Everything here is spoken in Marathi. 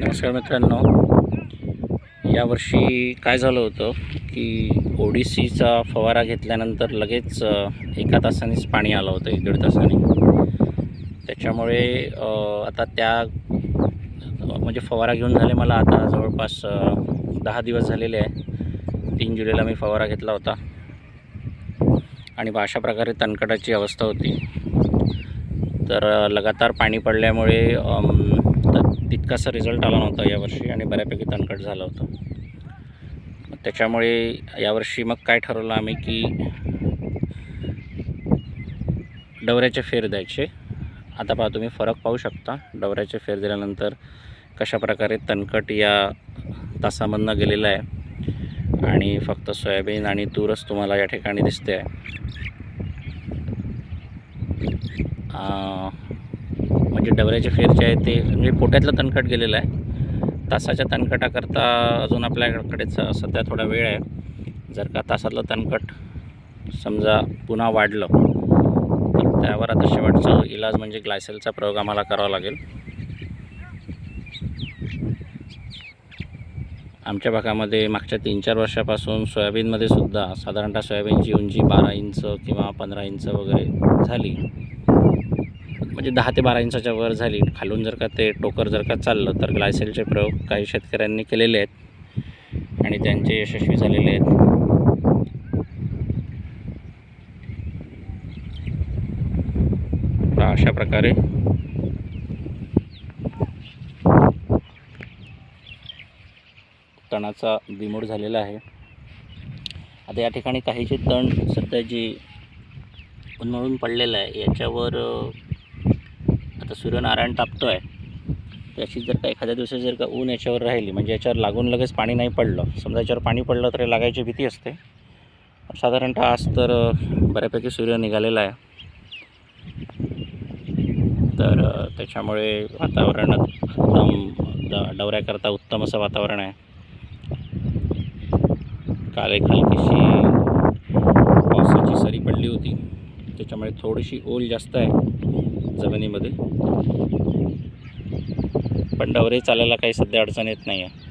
नमस्कार मित्रांनो. यावर्षी काय झालं होतं की ओडिसीचा फवारा घेतल्यानंतर लगेच एका तासानेच पाणी आलं होतं एक दीड तासाने. त्याच्यामुळे आता त्या म्हणजे फवारा घेऊन झाले मला आता जवळपास दहा दिवस झालेले आहे. तीन जुलैला मी फवारा घेतला होता. आणि अशा प्रकारे तणकटाची अवस्था होती. तर लगातार पाणी पडल्यामुळे तितकासा रिझल्ट आला नव्हता यावर्षी आणि बऱ्यापैकी तणकट झालं होतं. त्याच्यामुळे यावर्षी मग काय ठरवलं आम्ही की डवऱ्याचे फेर द्यायचे. आता पहा तुम्ही फरक पाहू शकता. डवऱ्याचे फेर दिल्यानंतर कशा प्रकारे तणकट या तासामधनं गेलेलं आहे. आणि फक्त सोयाबीन आणि तूरच तुम्हाला या ठिकाणी दिसते आहे म्हणजे डबऱ्याचे फेर जे आहे ते. म्हणजे पोट्यातलं तणकट गेलेलं आहे. तासाच्या तणकटाकरता अजून आपल्याकडे सध्या थोडा वेळ आहे. जर का तासातलं तणकट समजा पुन्हा वाढलं तर त्यावर आता शेवटचं इलाज म्हणजे ग्लायसेलचा प्रयोग आम्हाला करावा लागेल. आमच्या भागामध्ये मागच्या तीन चार वर्षापासून सोयाबीनमध्ये सुद्धा साधारणतः सोयाबीनची उंची बारा इंच किंवा पंधरा इंच वगैरे झाली. म्हणजे दहा ते बारा इंचाच्या वर झाली. खालून जर का ते टोकर जर का चाललं तर ग्लायसेलचे प्रयोग काही शेतकऱ्यांनी केलेले आहेत. आणि त्यांचे यशस्वी झालेले आहेत. अशा प्रकारे तणाचा बिमोड झालेला आहे. आता या ठिकाणी काही जे तण सध्या जे उन्मळून पडलेलं आहे याच्यावर आता सूर्यनारायण तापतो आहे त्याची जर का एखाद्या दिवशी जर का ऊन याच्यावर राहिली म्हणजे याच्यावर लागून लगेच पाणी नाही पडलं समजा याच्यावर पाणी पडलं तर लागायची भीती असते. साधारणतः आज तर बऱ्यापैकी सूर्य निघालेला आहे. तर त्याच्यामुळे वातावरण एकदम डवऱ्याकरता उत्तम असं वातावरण आहे. काल एक हलकीशी पावसाची सरी पडली होती. त्याच्यामुळे थोडीशी ओल जास्त आहे. जमिनीमध्ये. पण डवरे चालायला काही सध्या अडचण येत नाही आहे